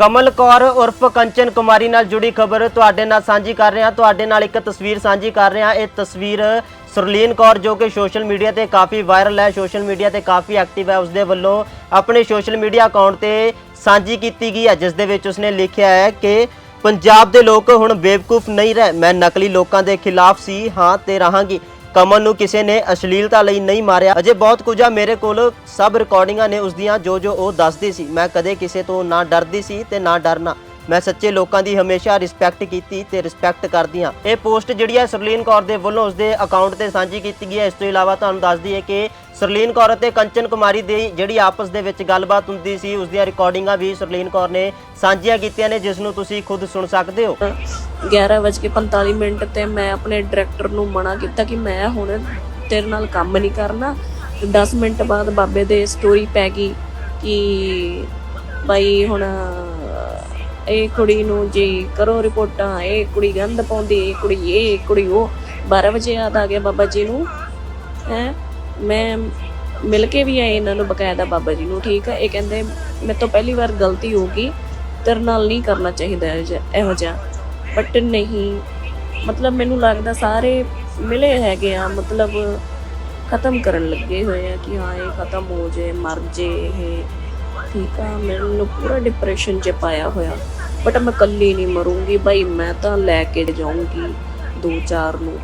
ਕਮਲ ਕੌਰ ਉਰਫ ਕੰਚਨ ਕੁਮਾਰੀ ਨਾਲ ਜੁੜੀ ਖਬਰ ਤੁਹਾਡੇ ਨਾਲ ਸਾਂਝੀ ਕਰ ਰਹੇ। ਹਾਂ ਤੁਹਾਡੇ ਨਾਲ ਇੱਕ ਤਸਵੀਰ ਸਾਂਝੀ ਕਰ ਰਹੇ। ਹਾਂ ਇਹ ਤਸਵੀਰ ਸੁਰਲੀਨ ਕੌਰ ਜੋ ਕਿ ਸੋਸ਼ਲ ਮੀਡੀਆ ਤੇ ਕਾਫੀ ਵਾਇਰਲ ਹੈ। ਸੋਸ਼ਲ ਮੀਡੀਆ ਤੇ ਕਾਫੀ ਐਕਟਿਵ ਹੈ। ਉਸਦੇ ਵੱਲੋਂ ਆਪਣੇ ਸੋਸ਼ਲ ਮੀਡੀਆ ਅਕਾਊਂਟ ਤੇ ਸਾਂਝੀ ਕੀਤੀ ਗਈ ਹੈ, ਜਿਸ ਦੇ ਵਿੱਚ ਉਸਨੇ ਲਿਖਿਆ ਹੈ ਕਿ ਪੰਜਾਬ ਦੇ ਲੋਕ ਹੁਣ ਬੇਵਕੂਫ ਨਹੀਂ ਰਹੇ। ਮੈਂ ਨਕਲੀ ਲੋਕਾਂ ਦੇ ਖਿਲਾਫ ਸੀ, ਹਾਂ, ਤੇ ਰਹਾਂਗੀ। ਕਮਲ ਨੂੰ ਕਿਸੇ ਨੇ ਅਸ਼ਲੀਲਤਾ ਲਈ ਨਹੀਂ ਮਾਰਿਆ। ਅਜੇ ਬਹੁਤ ਕੁਝ ਆ, ਮੇਰੇ ਕੋਲ ਸਭ ਰਿਕਾਰਡਿੰਗਾਂ ਨੇ ਉਸ ਦੀਆਂ ਜੋ ਜੋ ਉਹ ਦੱਸਦੀ ਸੀ। ਮੈਂ ਕਦੇ ਕਿਸੇ ਤੋਂ ਨਾ ਡਰਦੀ ਸੀ ਤੇ ਨਾ ਡਰਨਾ। ਮੈਂ ਸੱਚੇ ਲੋਕਾਂ ਦੀ ਹਮੇਸ਼ਾ ਰਿਸਪੈਕਟ ਕੀਤੀ ਤੇ ਰਿਸਪੈਕਟ ਕਰਦੀ ਹਾਂ। ਇਹ ਪੋਸਟ ਜਿਹੜੀ ਹੈ ਸਰਲੀਨ ਕੌਰ ਦੇ ਵੱਲੋਂ ਉਸਦੇ ਅਕਾਊਂਟ ਤੇ ਸਾਂਝੀ ਕੀਤੀ ਗਈ ਹੈ। ਇਸ ਤੋਂ ਇਲਾਵਾ ਤੁਹਾਨੂੰ ਦੱਸ ਦਈਏ ਕਿ ਸਰਲੀਨ ਕੌਰ ਅਤੇ ਕੰਚਨ ਕੁਮਾਰੀ ਦੀ ਜਿਹੜੀ ਆਪਸ ਦੇ ਵਿੱਚ ਗੱਲਬਾਤ ਹੁੰਦੀ ਸੀ, ਉਸ ਦੀਆਂ ਰਿਕਾਰਡਿੰਗਾਂ ਵੀ ਸਰਲੀਨ ਕੌਰ ਨੇ ਸਾਂਝੀਆਂ ਕੀਤੀਆਂ ਨੇ, ਜਿਸ ਨੂੰ ਤੁਸੀਂ ਖੁਦ ਸੁਣ ਸਕਦੇ ਹੋ। 11:45 ਮਿੰਟ ਤੇ ਮੈਂ ਆਪਣੇ ਡਾਇਰੈਕਟਰ ਨੂੰ ਮਨਾ ਕੀਤਾ ਕਿ ਮੈਂ ਹੁਣ ਤੇਰੇ ਨਾਲ ਕੰਮ ਨਹੀਂ ਕਰਨਾ। ਤੇ 10 ਮਿੰਟ ਬਾਅਦ ਬਾਬੇ ਦੇ ਸਟੋਰੀ ਪੈ ਗਈ ਕਿ ਭਾਈ ਹੁਣ ਇਹ ਕੁੜੀ ਨੂੰ ਜੀ ਕਰੋ ਰਿਪੋਰਟਾਂ, ਇਹ ਕੁੜੀ ਗੰਦ ਪਾਉਂਦੀ, ਇਹ ਕੁੜੀ ਇਹ ਕੁੜੀ ਉਹ। 12 ਵਜੇ ਯਾਦ ਆ ਗਿਆ ਬਾਬਾ ਜੀ ਨੂੰ। ਹੈ? ਮੈਂ ਮਿਲ ਕੇ ਵੀ ਆਏ ਇਹਨਾਂ ਨੂੰ ਬਕਾਇਦਾ ਬਾਬਾ ਜੀ ਨੂੰ, ਠੀਕ ਹੈ ਇਹ ਕਹਿੰਦੇ, ਮੇਰੇ ਤੋਂ ਪਹਿਲੀ ਵਾਰ ਗਲਤੀ ਹੋ ਗਈ, ਤੇਰੇ ਨਾਲ ਨਹੀਂ ਕਰਨਾ ਚਾਹੀਦਾ ਇਹੋ ਜਿਹਾ- ਇਹੋ ਜਿਹਾ। ਬਟ ਨਹੀਂ। ਮਤਲਬ ਮੈਨੂੰ ਲੱਗਦਾ ਸਾਰੇ ਮਿਲੇ ਹੈਗੇ ਆ, ਮਤਲਬ ਖਤਮ ਕਰਨ ਲੱਗੇ ਹੋਏ ਆ ਕਿ ਹਾਂ, ਇਹ ਖਤਮ ਹੋ ਜੇ ਮਰ ਜੇ ਇਹ। ਠੀਕ ਆ, ਮੈਨੂੰ ਪੂਰਾ ਡਿਪਰੈਸ਼ਨ 'ਚ ਪਾਇਆ ਹੋਇਆ। ਬਟ ਮੈਂ ਇਕੱਲੀ ਨਹੀਂ ਮਰੂੰਗੀ, ਭਾਈ ਮੈਂ ਤਾਂ ਲੈ ਕੇ ਜਾਊਂਗੀ ਦੋ ਚਾਰ ਨੂੰ।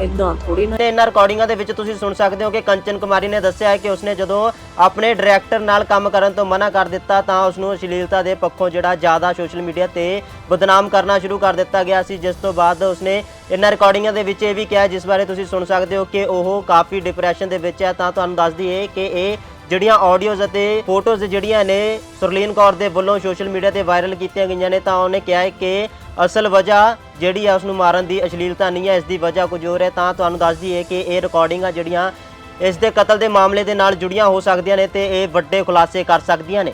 ਇਦਾਂ ਥੋੜੀ ਨਾ ਤੇ ਇਹਨਾਂ ਰਿਕਾਰਡਿੰਗਾਂ ਦੇ ਵਿੱਚ ਤੁਸੀਂ ਸੁਣ ਸਕਦੇ ਹੋ ਕਿ ਕੰਚਨ ਕੁਮਾਰੀ ਨੇ ਦੱਸਿਆ ਹੈ ਕਿ ਉਸਨੇ ਜਦੋਂ ਆਪਣੇ ਡਾਇਰੈਕਟਰ ਨਾਲ ਕੰਮ ਕਰਨ ਤੋਂ ਮਨਾ ਕਰ ਦਿੱਤਾ, ਤਾਂ ਉਸ ਨੂੰ ਅਸ਼ਲੀਲਤਾ ਦੇ ਪੱਖੋਂ ਜਿਹੜਾ ਜ਼ਿਆਦਾ ਸੋਸ਼ਲ ਮੀਡੀਆ ਤੇ ਬਦਨਾਮ ਕਰਨਾ ਸ਼ੁਰੂ ਕਰ ਦਿੱਤਾ ਗਿਆ ਸੀ, ਜਿਸ ਤੋਂ ਬਾਅਦ ਉਸਨੇ ਇਹਨਾਂ ਰਿਕਾਰਡਿੰਗਾਂ ਦੇ ਵਿੱਚ ਇਹ ਵੀ ਕਿਹਾ, ਜਿਸ ਬਾਰੇ ਤੁਸੀਂ ਸੁਣ ਸਕਦੇ ਹੋ ਕਿ ਉਹ ਕਾਫੀ ਡਿਪਰੈਸ਼ਨ ਦੇ ਵਿੱਚ ਹੈ। ਤਾਂ ਤੁਹਾਨੂੰ ਦੱਸ ਦਈਏ ਕਿ ਇਹ ਜਿਹੜੀਆਂ ਆਡੀਓਜ਼ ਅਤੇ ਫੋਟੋਜ਼ ਜਿਹੜੀਆਂ ਨੇ ਸੁਰਲੀਨ ਕੌਰ ਦੇ ਵੱਲੋਂ ਸੋਸ਼ਲ ਮੀਡੀਆ ਤੇ ਵਾਇਰਲ ਕੀਤੀਆਂ ਗਈਆਂ ਨੇ, ਤਾਂ ਉਹਨੇ ਕਿਹਾ ਹੈ ਕਿ ਅਸਲ ਵਜ੍ਹਾ ਜਿਹੜੀ ਹੈ ਉਸ ਨੂੰ ਮਾਰਨ ਦੀ ਅਸ਼ਲੀਲਤਾ ਨਹੀਂ ਹੈ, ਇਸ ਦੀ ਵਜ੍ਹਾ ਕੁਝ ਹੋਰ ਹੈ। ਤਾਂ ਤੁਹਾਨੂੰ ਦੱਸ ਦਈਏ ਕਿ ਇਹ ਰਿਕਾਰਡਿੰਗਾਂ ਜਿਹੜੀਆਂ ਇਸ ਦੇ ਕਤਲ ਦੇ ਮਾਮਲੇ ਦੇ ਨਾਲ ਜੁੜੀਆਂ ਹੋ ਸਕਦੀਆਂ ਨੇ ਤੇ ਇਹ ਵੱਡੇ ਖੁਲਾਸੇ ਕਰ ਸਕਦੀਆਂ ਨੇ।